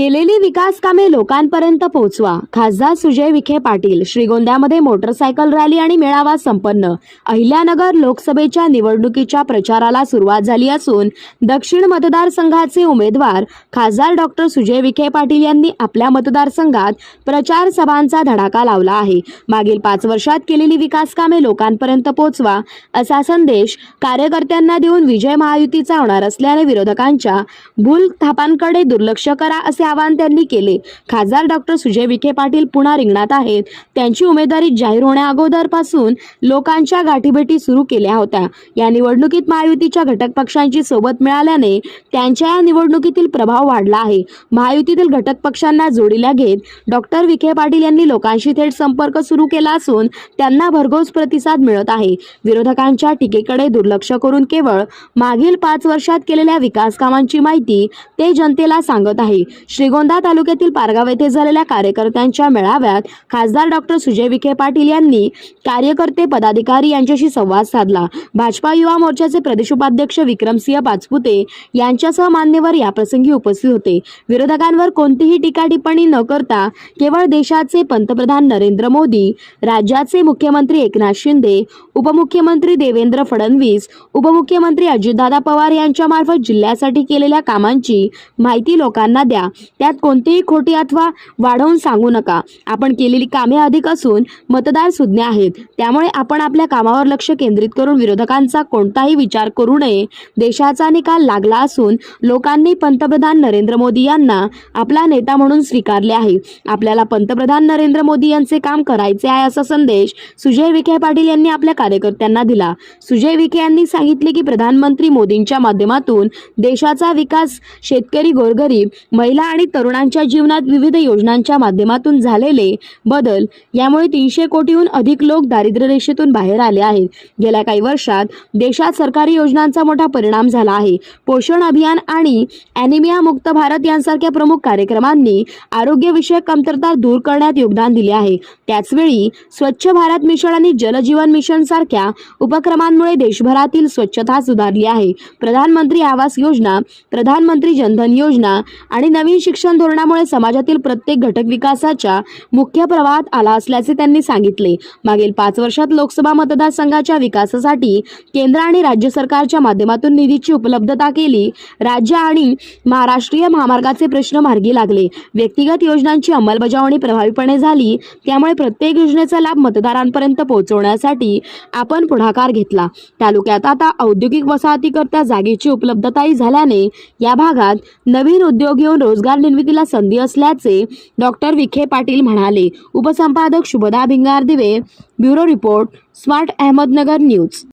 केलेली विकास कामे लोकांपर्यंत पोहोचवा खासदार सुजय विखे पाटील श्रीगोंद्यामध्ये मोटरसायकल रॅली आणि मेळावा संपन्न. अहिल्यानगर लोकसभेच्या निवडणुकीच्या प्रचाराला सुरुवात झाली असून दक्षिण मतदारसंघाचे उमेदवार खासदार डॉक्टर सुजय विखे पाटील यांनी आपल्या मतदारसंघात प्रचार सभांचा धडाका लावला आहे. मागील पाच वर्षात केलेली विकास कामे लोकांपर्यंत पोहोचवा असा संदेश कार्यकर्त्यांना देऊन विजय महायुतीचा होणार असल्याने विरोधकांच्या भूल थापांकडे दुर्लक्ष करा असे आवाहन त्यांनी केले. खासदार डॉक्टर सुजय विखे पाटील पुन्हा रिंगणात आहेत. त्यांची उमेदवारी जाहीर होण्याअगोदरपासून लोकांच्या गाठीभेटी सुरू केल्या होत्या. या निवडणुकीत महायुतीच्या घटक पक्षांची सोबत मिळाल्याने त्यांच्या या निवडणुकीतील प्रभाव वाढला आहे. महायुतीतील घटक पक्षांना जोडीला घेत डॉक्टर विखे पाटील यांनी लोकांशी थेट संपर्क सुरू केला असून त्यांना भरघोस प्रतिसाद मिळत आहे. विरोधकांच्या टीकेकडे दुर्लक्ष करून केवळ मागील पाच वर्षात केलेल्या विकास कामांची माहिती ते जनतेला सांगत आहे. श्रीगोंदा तालुक्यातील पारगाव येथे झालेल्या कार्यकर्त्यांच्या मेळाव्यात खासदार डॉक्टर सुजय विखे पाटील यांनी कार्यकर्ते पदाधिकारी यांच्याशी संवाद साधला. भाजपा युवा मोर्चाचे प्रदेश उपाध्यक्ष विक्रमसिंह पाचपुते यांच्यासह मान्यवर याप्रसंगी उपस्थित होते. विरोधकांवर कोणतीही टीका टिप्पणी न करता केवळ देशाचे पंतप्रधान नरेंद्र मोदी राज्याचे मुख्यमंत्री एकनाथ शिंदे उपमुख्यमंत्री देवेंद्र फडणवीस उपमुख्यमंत्री अजितदादा पवार यांच्या मार्फत जिल्ह्यासाठी केलेल्या कामांची माहिती लोकांना द्या. त्यात कोणतीही खोटी अथवा वाढवून सांगू नका. आपण केलेली कामे अधिक असून मतदार सुज्ञ आहेत. त्यामुळे आपण आपल्या कामावर लक्ष केंद्रित करून विरोधकांचा कोणताही विचार करू नये. देशाचा निकाल लागला असून लोकांनी पंतप्रधान नरेंद्र मोदी यांना आपला नेता म्हणून स्वीकारले आहे. आपल्याला पंतप्रधान नरेंद्र मोदी यांचे काम करायचे आहे असा संदेश सुजय विखे पाटील यांनी आपल्या कार्यकर्त्यांना दिला. सुजय विखे यांनी सांगितले की प्रधानमंत्री मोदींच्या माध्यमातून देशाचा विकास शेतकरी गोरगरीब महिला आणि तरुणांच्या जीवनात विविध योजनांच्या माध्यमातून झालेले बदल यामुळे तीनशे कोटीहून अधिक लोक दारिद्र्य रेषेतून बाहेर आले आहेत. गेल्या काही वर्षात देशात सरकारी योजनांचा मोठा परिणाम झाला आहे. पोषण अभियान आणि ॲनिमिया मुक्त भारत यांसारख्या प्रमुख कार्यक्रमांनी आरोग्यविषयक कमतरता दूर करण्यात योगदान दिले आहे. त्याचवेळी स्वच्छ भारत मिशन आणि जलजीवन मिशन सारख्या उपक्रमांमुळे देशभरातील स्वच्छता सुधारली आहे. प्रधानमंत्री आवास योजना प्रधानमंत्री जनधन योजना आणि नवीन शिक्षण धोरणामुळे समाजातील प्रत्येक घटक विकासाच्या मुख्य प्रवाहात आला असल्याचे त्यांनी सांगितले. मागील पाच वर्षात लोकसभा मतदारसंघाच्या विकासासाठी केंद्र आणि राज्य सरकारच्या माध्यमातून निधीची उपलब्धता केली. राज्य आणि महाराष्ट्रीय महामार्गाचे प्रश्न मार्गी लागले. व्यक्तिगत योजनांची अंमलबजावणी प्रभावीपणे झाली. त्यामुळे प्रत्येक योजनेचा लाभ मतदारांपर्यंत पोहोचवण्यासाठी आपण पुढाकार घेतला. तालुक्यात आता औद्योगिक वसाहतीकरता जागेची उपलब्धताही झाल्याने या भागात नवीन उद्योग येऊन रोजगार निर्मितीला संधी असल्याचे डॉक्टर विखे पाटील म्हणाले. उपसंपादक Shubhada Bhingardive bureau report smart Ahmednagar news.